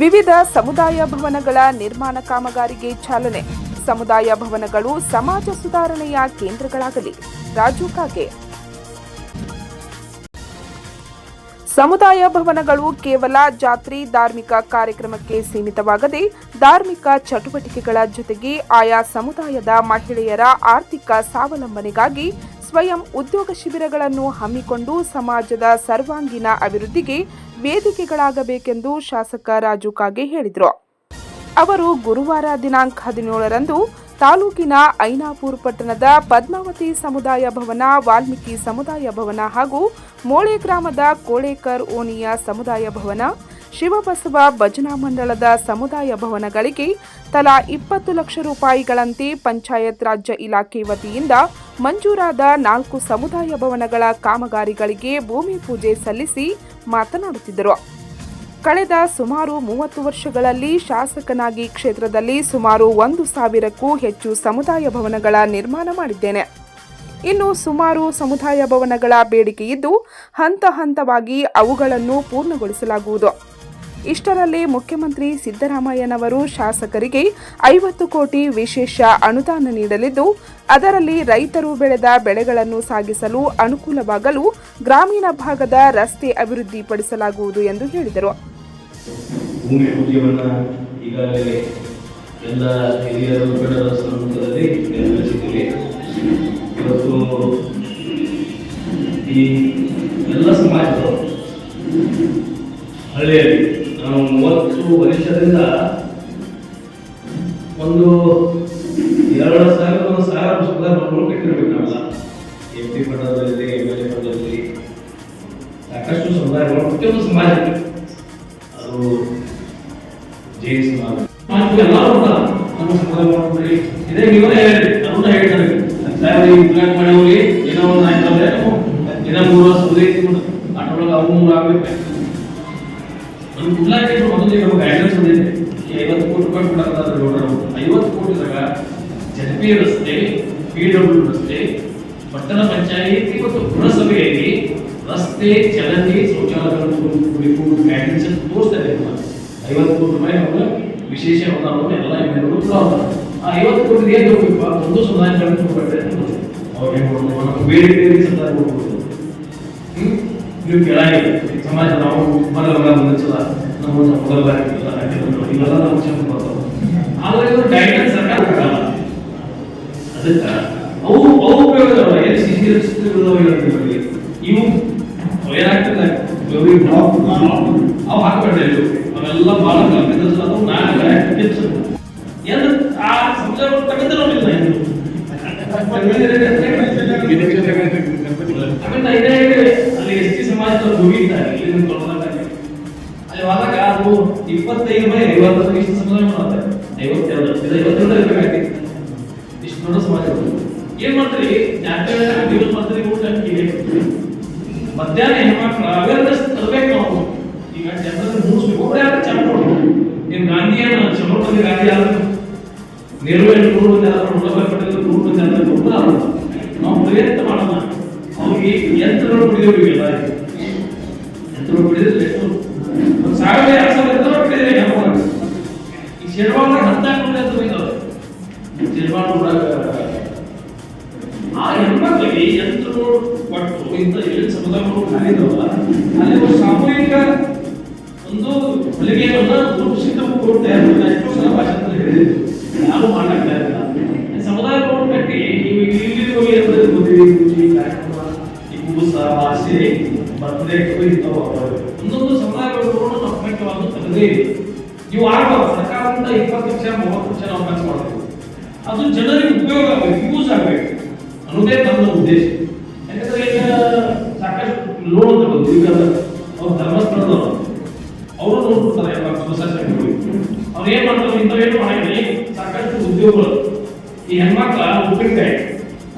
ವಿವಿಧ ಸಮುದಾಯ ಭವನಗಳ ನಿರ್ಮಾಣ ಕಾಮಗಾರಿಗೆ ಚಾಲನೆ. ಸಮುದಾಯ ಭವನಗಳು ಸಮಾಜ ಸುಧಾರಣೆಯ ಕೇಂದ್ರಗಳಾಗಲಿ. ರಾಜು ಕಾಗೆ. ಸಮುದಾಯ ಭವನಗಳು ಕೇವಲ ಜಾತ್ರೆ, ಧಾರ್ಮಿಕ ಕಾರ್ಯಕ್ರಮಕ್ಕೆ ಸೀಮಿತವಾಗದೆ, ಧಾರ್ಮಿಕ ಚಟುವಟಿಕೆಗಳ ಜೊತೆಗೆ ಆಯಾ ಸಮುದಾಯದ ಮಹಿಳೆಯರ ಆರ್ಥಿಕ ಸ್ವಾವಲಂಬನೆಗಾಗಿ ಸ್ವಯಂ ಉದ್ಯೋಗ ಶಿಬಿರಗಳನ್ನು ಹಮ್ಮಿಕೊಂಡು ಸಮಾಜದ ಸರ್ವಾಂಗೀಣ ಅಭಿವೃದ್ಧಿಗೆ ವೇದಿಕೆಗಳಾಗಬೇಕೆಂದು ಶಾಸಕ ರಾಜು ಕಾಗೆ ಹೇಳಿದರು. ಅವರು ಗುರುವಾರ ದಿನಾಂಕ ಹದಿನೇಳರಂದು ತಾಲೂಕಿನ ಐನಾಪೂರ್ ಪಟ್ಟಣದ ಪದ್ಮಾವತಿ ಸಮುದಾಯ ಭವನ, ವಾಲ್ಮೀಕಿ ಸಮುದಾಯ ಭವನ ಹಾಗೂ ಮೋಳೆ ಗ್ರಾಮದ ಕೋಳೇಕರ್ ಓಣಿಯ ಸಮುದಾಯ ಭವನ, ಶಿವಬಸವ ಭಜನಾ ಮಂಡಳದ ಸಮುದಾಯ ಭವನಗಳಿಗೆ ತಲಾ ಇಪ್ಪತ್ತು ಲಕ್ಷ ರೂಪಾಯಿಗಳಂತೆ ಪಂಚಾಯತ್ ರಾಜ್ಯ ಇಲಾಖೆ ವತಿಯಿಂದ ಮಂಜೂರಾದ ನಾಲ್ಕು ಸಮುದಾಯ ಭವನಗಳ ಕಾಮಗಾರಿಗಳಿಗೆ ಭೂಮಿ ಪೂಜೆ ಸಲ್ಲಿಸಿ ಮಾತನಾಡುತ್ತಿದ್ದರು. ಕಳೆದ ಸುಮಾರು ಮೂವತ್ತು ವರ್ಷಗಳಲ್ಲಿ ಶಾಸಕನಾಗಿ ಕ್ಷೇತ್ರದಲ್ಲಿ ಸುಮಾರು ಒಂದು ಸಾವಿರಕ್ಕೂ ಹೆಚ್ಚು ಸಮುದಾಯ ಭವನಗಳ ನಿರ್ಮಾಣ ಮಾಡಿದ್ದೇನೆ. ಇನ್ನು ಸುಮಾರು ಸಮುದಾಯ ಭವನಗಳ ಬೇಡಿಕೆಯಿದ್ದು ಹಂತ ಹಂತವಾಗಿ ಅವುಗಳನ್ನು ಪೂರ್ಣಗೊಳಿಸಲಾಗುವುದು. ಇಷ್ಟರಲ್ಲಿ ಮುಖ್ಯಮಂತ್ರಿ ಸಿದ್ದರಾಮಯ್ಯನವರು ಶಾಸಕರಿಗೆ ಐವತ್ತು ಕೋಟಿ ವಿಶೇಷ ಅನುದಾನ ನೀಡಲಿದ್ದು ಅದರಲ್ಲಿ ರೈತರು ಬೆಳೆದ ಬೆಳೆಗಳನ್ನು ಸಾಗಿಸಲು ಅನುಕೂಲವಾಗಲು ಗ್ರಾಮೀಣ ಭಾಗದ ರಸ್ತೆ ಅಭಿವೃದ್ಧಿಪಡಿಸಲಾಗುವುದು ಎಂದು ಹೇಳಿದರು. ಹಳ್ಳಿಯಲ್ಲಿ ನಾವು ಮೂವತ್ತು ವರ್ಷದಿಂದ ಒಂದು ಎರಡು ಸಾವಿರ ಸಾವಿರ ಪುಸ್ತಕ ನೋಡ್ಕೊಂಡು ಕಟ್ಟಿರ್ಬೇಕು ನಾವೆಲ್ಲ. ಎಂ ಪಿ ಪಟ್ಟಣದಲ್ಲಿ ಎಂ ಎಲ್ ಎ ಪಟ್ಟಣದಲ್ಲಿ ಸಾಕಷ್ಟು ಪ್ರತಿಯೊಂದು ಸಮಾಜ ಅದು ಜೈನ ಸಮಾಜ ಏನೋ ಒಂದು ಈ ಐವತ್ತು ಕೋಟಿ ರೂಪಾಯಿ ಕೊಡಕ್ಕಾದ್ರೆ ಐವತ್ತು ಕೋಟಿ ಜಡ್ಪಿ ರಸ್ತೆ. ಪಿ ಡಬ್ಲ್ಯೂ ರಸ್ತೆ ಪಟ್ಟಣ ಪಂಚಾಯಿತಿ ಮತ್ತು ಪುರಸಭೆಯಲ್ಲಿ ರಸ್ತೆ, ಚರಂಡಿ ಶೌಚಾಲಯಗಳನ್ನು ಕುರಿತು ಗೈಡೆನ್ಸ್ ತೋರಿಸ್ತಾರೆ ಐವತ್ತು ಕೋಟಿ ರೂಪಾಯಿ ನಮಗೆ ವಿಶೇಷ ಅನುದಾನವನ್ನು ಎಲ್ಲ ಎಮ್ಮೆಗಳು ಆ ಐವತ್ತು ಕೋಟಿ ಏನು ಹೋಗ್ಬೇಕು? ಒಂದು ಸುಧಾರಣೆ ಕೊಡ್ಬೇಡ್ರೆ ಅವ್ರಿಗೆ ಕೊಡ್ಬೋದು ನಮ್ಮ ಬೇರೆ ಸಂಧಾನ ಕೊಡ್ಬೋದು? ನೀವು ಕೆಳಗೆ ಸಮಾಜ ನಾವು ಮರಗಳ ಸಲ ನಮ್ಮ ಮೊದಲ ಇವೆಲ್ಲ ನಾವು ಚೆನ್ನಾಗಿ ಬರ್ತಾವೆ ಆದರೆ ಇವರು ಗೈಡೆನ್ಸ್ ಅದಕ್ಕೆ ಅವು ಅವು ಉಪಯೋಗ ಇದಾವೆ ಏನು ಸಿಹಿ ರಸ್ತೆಗಳು ಹೇಳ್ತೀವಿ ಇವು ಏನಾಗ್ತದೆ ಗೌರಿ ಬ್ಲಾಕ್ ಅವು ಹಾಕ್ಬೇಡ್ರಿ ಅವೆಲ್ಲ ಭಾಳ ಗಂಭೀರ ನಾನು ಏನು ಆ ಅಲ್ಲಿ ಎಸ್ ಟಿ ಸಮಾಜದವ್ರು ಹೋಗಿದ್ದಾರೆ ಇಲ್ಲಿ ಅಲ್ಲಿ ಅದು ಇಪ್ಪತ್ತೈದು ಮನೆ ಐವತ್ತು ಮಾಡುತ್ತೆ ಐವತ್ತೆರಡು ಐವತ್ತೆರಡು ಏನ್ ಮಾಡ್ತೀರಿ? ಯೂಸ್ ಮಾಡ್ತೀರಿ ಊಟ ಮಧ್ಯಾಹ್ನ ಹೆಣ್ಮಕ್ಳು ಅವೇರ್ನೆಸ್ ತರಬೇಕು ನಾವು. ಈಗ ಜನರಲ್ಲಿ ಮೂಡಿಸ್ಬೇಕು ಒಬ್ಬರೇ ಯಾರು ಚೆನ್ನಾಗಿ ನೋಡ್ಬೇಕು. ಗಾಂಧಿ ಗಾಂಧಿಯನ್ನ ಚಂದ್ರ ಮಂದಿ ಗಾಂಧಿ ಆದ್ರೆ ನೆಹರು ಏನು ನೂರು ಮಂದಿ ಆದ್ರೆ ವಲ್ಲಭಾಯ್ ಪಟೇಲ್ ನೂರು ಮಂದಿ ಆದ್ರೆ ನಾವು ಪ್ರಯತ್ನ ಮಾಡೋಣ. ಅವ್ರಿಗೆ ಯಂತ್ರಗಳು ಬಿಡಿದವ್ರಿಗೆ ಎಲ್ಲ ಯಂತ್ರಗಳು ಬಿಡಿದ್ರೆ ಸಾವಿರ, ಎರಡು ಸಾವಿರ ಯಂತ್ರ ಈ ಅಂತ ಹೆಣ್ಮಕ್ಳಿಗೆ ಯಂತ್ರಗಳು ಕೊಟ್ಟು ಇಂಥ ಸಮುದಾಯಗಳು ಮಾಡಿದವ ಅಲ್ಲಿ ಒಂದು ಸಾಮೂಹಿಕ ಒಂದು ಹೊಲಿಗೆಯನ್ನ ರೂಪಿಸಿದ ಕೂಡ ತಯಾರು ಎಷ್ಟೋ ಸಲ ಹೇಳಿದ್ರು. ಯಾರು ಮಾಡಕ್ ಇಲ್ಲ. ಸಮುದಾಯ ಕಟ್ಟಿ, ನೀವು ಇಲ್ಲಿ ಹೋಗಿ ಅಂದ್ರೆ ಮದುವೆ ಪೂಜೆ ಕಾರ್ಯಕ್ರಮ, ಈ ಕುಬುಸ ಭಾಷೆ ಬಂದ್ರೆ ಇಂಥವು ಒಂದೊಂದು ಸಮುದಾಯ ಭವನಗಳು ನಾವು ಮುಖ್ಯವಾಗಿ ತೆಗೆದೇ ಇದೆ ಇವು ಸರ್ಕಾರದಿಂದ ಇಪ್ಪತ್ತು ಲಕ್ಷ, ಮೂವತ್ತು ಲಕ್ಷ ನಾವು ಮಾಡಬೇಕು ಅದು ಜನರಿಗೆ ಉಪಯೋಗ ಆಗಬೇಕು, ಯೂಸ್ ಆಗಬೇಕು. ಉದ್ದೇಶ. ಯಾಕಂದ್ರೆ ಈಗ ಸಾಕಷ್ಟು ಲೋನ್ ಬಂತು ಈಗ ಅವ್ರು ಧರ್ಮಸ್ಥಳದವರು. ಅವರು ನೋಡ್ಬಿಡ್ತಾರೆ ಎಲ್ಲ ಸೊಸೈಟಿ ಅವ್ರು ಏನ್ ಮಾಡ್ತಾರೆ ಇಂಥವೇನು ಮಾಡಿ ಸಾಕಷ್ಟು ಉದ್ಯೋಗಗಳು. ಈ ಹೆಣ್ಮಕ್ಳ ಉಪ್ಪಿನಕಾಯಿ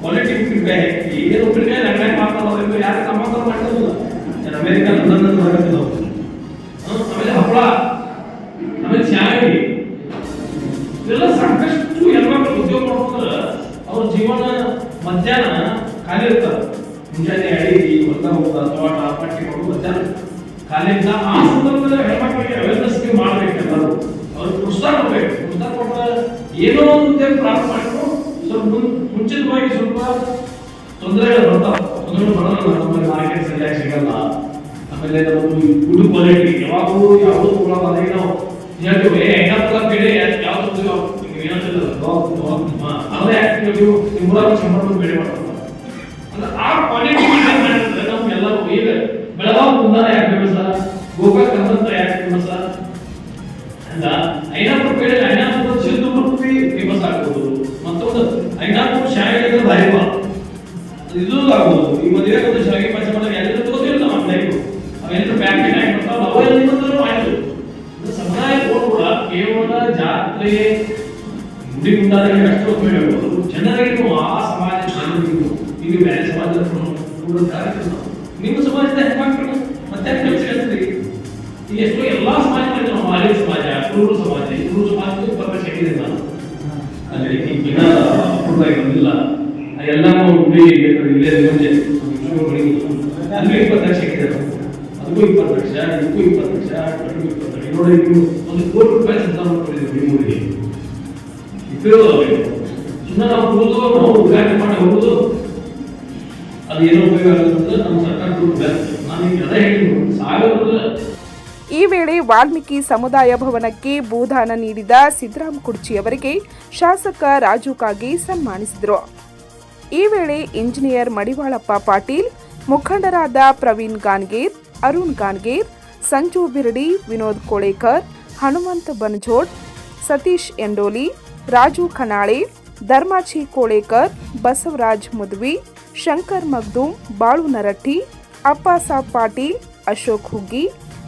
ಕ್ವಾಲಿಟಿ ಉಪ್ಪಿನಕಾಯಿ ಏನು ಉಪ್ಪಿನಕಾಯಿ ನಂಗಾಯಿ ಮಾಡ್ತಾರೆ ಯಾರು ನಮ್ಮ ಮಕ್ಕಳು ಅಮೆರಿಕ ಲಂಡನ್ ಆಮೇಲೆ ಹಪ್ಪಳ ಆಮೇಲೆ ಸಾಕಷ್ಟು ಹೆಣ್ಮಕ್ಳು ಉದ್ಯೋಗ ಮಾಡ್ಕೊಂಡ್ರೆ ಅವ್ರ ಜೀವನ ಮಧ್ಯಾಹ್ನ ಕಾಲೇಜಿನ ಆ ಸಂದರ್ಭದಲ್ಲಿ ಹೆಣ್ಮಕ್ಳಿಗೆ ಅವೇರ್ನೆಸ್ ಮಾಡ್ಬೇಕು ಎಲ್ಲರೂ ಅವ್ರು ಪ್ರೋತ್ಸಾಹ ಕೊಡ್ಬೇಕು. ಪ್ರೋತ್ಸಾಹ ಕೊಟ್ಟ ಏನೋ ಒಂದು ಉದ್ಯೋಗ ಪ್ರಾರಂಭ ಮಾಡಿದ್ರು, ಸ್ವಲ್ಪ ಮುಂಚಿತವಾಗಿ ಸ್ವಲ್ಪ ತೊಂದರೆಗಳು ಬರ್ತಾವ ತೊಂದರೆಗಳು ಬರೋಲ್ಲ ಮಾರ್ಕೆಟ್ ಸರಿಯಾಗಿ ಸಿಗಲ್ಲ. ಆಮೇಲೆ ನಮ್ಮದು ಫುಡ್ ಕ್ವಾಲಿಟಿ ಯಾವಾಗಲೂ ಯಾವುದೋ ತಗೊಳ್ಳೋದು ಅದೇ ನಾವು ಹೇಳ್ತೀವಿ ಏ ಹೆಣ್ಣಪ್ಪ ಬೇರೆ ಯಾವ್ದು ಏನಂತಿಲ್ಲ ಅದೇ ನೀವು ಅಂದ್ರೆ ಆ ಕ್ವಾಲಿಟಿ ನಾವು ಎಲ್ಲರೂ ಈಗ ಬೆಳಗಾವಿ ಯಾಕೆ ಫೇಮಸ್ ಗೋಕಾಕ್ ಕಂದಂತ ಯಾಕೆ ಫೇಮಸ್ ಅಂದ ಐನಾಪುರ ಬೇರೆ ಐನಾಪುರ ಸಿಂಧುಪುರ ಫೇಮಸ್ ಆಗ್ಬೋದು ಮತ್ತೊಂದು ಐನಾಪುರ ಶಾಲೆಗೆ ಭಾರಿ ಬಾ ಇದು ಆಗ್ಬೋದು ಈ ಮದುವೆ ಒಂದು ಶಾಲೆಗೆ ಪಾಠ ಮಾಡಿದ್ರೆ ಎಲ್ಲರೂ ತಗೋತಿಲ್ಲ ನಮ್ಮ ಲೈಫ್ ಅವೇನಾದ್ರು ಪ್ಯಾಕೆಟ್ ಆಗಿ ಬರ್ತಾವ ಅವೆಲ್ಲ ನಿಮ್ಮಂತರೂ ಆಯ್ತು ಇದು ಸಮುದಾಯ ಕೋಡ್ ಕೂಡ ಕೇವಲ ಜಾತ್ರೆ ಗುಡಿ ಗುಂಡಾದಲ್ಲಿ ಅಷ್ಟು ಉಪಯೋಗ ಜನರಿಗೂ ಆ ಸಮಾಜ ಜನರಿಗೂ ಈಗ ಬೇರೆ ಸಮಾಜದ ಕೂಡ ಕಾರ್ಯಕ್ರಮ ನಿಮ್ಮ ಸಮಾಜದ ಹೆಣ್ಮಕ್ಳು ಮತ್ತೆ ಕೆಲಸ ಕುರುಡು ಸಮಾಜ, ಈ ಕುರುಡು ಸಮಾಜಕ್ಕೂ ಬರ್ಬೇಕು ಹೇಳಿದೆ ನಾನು. ಅಲ್ಲಿ ಈಗ ಅಪೂರ್ವವಾಗಿ ಬಂದಿಲ್ಲ ಎಲ್ಲ ಗುಡಿ ಇಲ್ಲೇ ಮುಂಚೆ. ಅಲ್ಲೂ ಇಪ್ಪತ್ತು ಲಕ್ಷ ಇದೆ ಅದಕ್ಕೂ ಇಪ್ಪತ್ತು ಲಕ್ಷ, ಇದಕ್ಕೂ ಇಪ್ಪತ್ತು ಲಕ್ಷ, ಅದಕ್ಕೂ ಇಪ್ಪತ್ತು ಲಕ್ಷ. ನೋಡಿ ಒಂದು ಕೋಟಿ ರೂಪಾಯಿ ಸಂತಾನ ಮಾಡ್ಕೊಂಡಿದ್ದೀವಿ ನಿಮ್ಮ ಇಟ್ಟಿರೋದು ಅವ್ರಿಗೆ ಸುಮ್ಮನೆ ನಾವು ಹೋಗೋದು ನಾವು ಉದ್ಘಾಟನೆ ಮಾಡಿ ಹೋಗುದು. ಅದು ಏನೋ ಉಪಯೋಗ ಆಗುತ್ತೆ ನಮ್ಮ ಸರ್ಕಾರ ನಾನು ಈಗ ಅದೇ ಹೇಳಿದ್ರು ಸಾವಿರದ ಈ ವೇಳೆ ವಾಲ್ಮೀಕಿ ಸಮುದಾಯ ಭವನಕ್ಕೆ ಭೂದಾನ ನೀಡಿದ ಸಿದ್ದರಾಮ್ ಕುರ್ಚಿ ಅವರಿಗೆ ಶಾಸಕ ರಾಜು ಕಾಗೆ ಸನ್ಮಾನಿಸಿದರು. ಈ ವೇಳೆ ಇಂಜಿನಿಯರ್ ಮಡಿವಾಳಪ್ಪ ಪಾಟೀಲ್, ಮುಖಂಡರಾದ ಪ್ರವೀಣ್ ಗಾನ್ಗೇರ್, ಅರುಣ್ ಗಾನ್ಗೇರ್, ಸಂಜು ಬಿರಡಿ, ವಿನೋದ್ ಕೋಳೇಕರ್, ಹನುಮಂತ್ ಬನ್ಜೋಡ್ ಸತೀಶ್ ಎಂಡೋಲಿ, ರಾಜು ಖನಾಳೆ ಧರ್ಮಾಚಿ ಕೋಳೇಕರ್, ಬಸವರಾಜ್ ಮುದ್ವಿ, ಶಂಕರ್ ಮಗ್ದೂಮ್, ಬಾಳು ನರಟ್ಟಿ, ಅಪ್ಪಾಸಾಬ್ ಪಾಟೀಲ್, ಅಶೋಕ್ ಹುಗ್ಗಿ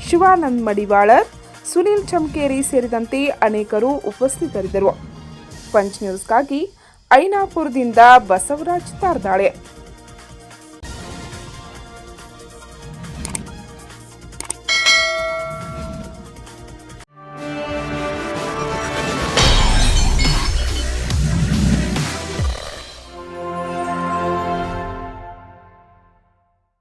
ಶಿವಾನಂದ್ ಮಡಿವಾಳರ್ ಸುನೀಲ್ ಚಮಕೇರಿ ಸೇರಿದಂತೆ ಅನೇಕರು ಉಪಸ್ಥಿತರಿದ್ದರು. ಪಂಚ್ ನ್ಯೂಸ್ಗಾಗಿ ಐನಾಪುರದಿಂದ ಬಸವರಾಜ್ ತಾರ್ದಾಳೆ.